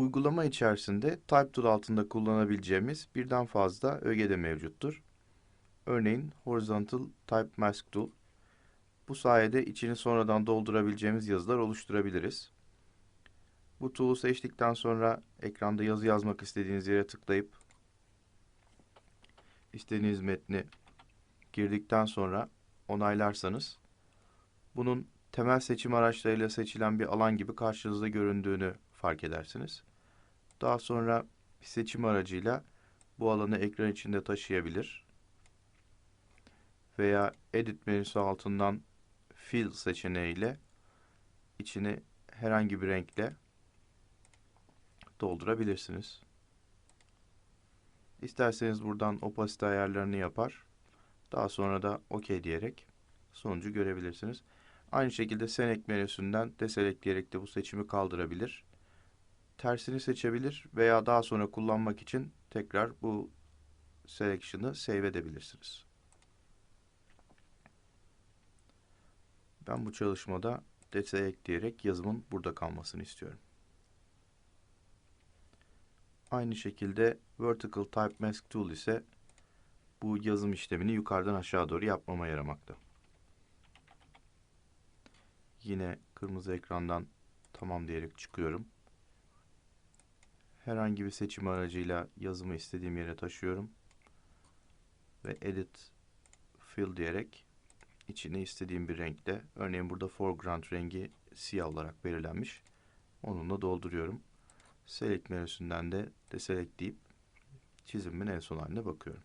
Uygulama içerisinde Type Tool altında kullanabileceğimiz birden fazla öge de mevcuttur. Örneğin Horizontal Type Mask Tool. Bu sayede içini sonradan doldurabileceğimiz yazılar oluşturabiliriz. Bu tool'u seçtikten sonra ekranda yazı yazmak istediğiniz yere tıklayıp istediğiniz metni girdikten sonra onaylarsanız bunun temel seçim araçlarıyla seçilen bir alan gibi karşınızda göründüğünü fark edersiniz. Daha sonra bir seçim aracıyla bu alanı ekran içinde taşıyabilir veya Edit menüsü altından Fill seçeneğiyle içini herhangi bir renkle doldurabilirsiniz. İsterseniz buradan opasite ayarlarını yapar. Daha sonra da OK diyerek sonucu görebilirsiniz. Aynı şekilde Select menüsünden deselekleyerek de bu seçimi kaldırabilir. Tersini seçebilir veya daha sonra kullanmak için tekrar bu selection'ı save edebilirsiniz. Ben bu çalışmada deselect diyerek yazımın burada kalmasını istiyorum. Aynı şekilde Vertical Type Mask Tool ise bu yazım işlemini yukarıdan aşağı doğru yapmama yaramakta. Yine kırmızı ekrandan tamam diyerek çıkıyorum. Herhangi bir seçim aracıyla yazımı istediğim yere taşıyorum. Ve Edit Fill diyerek içine istediğim bir renkte, örneğin burada foreground rengi siyah olarak belirlenmiş. Onunla dolduruyorum. Select menüsünden de deselect deyip çizimimin en son haline bakıyorum.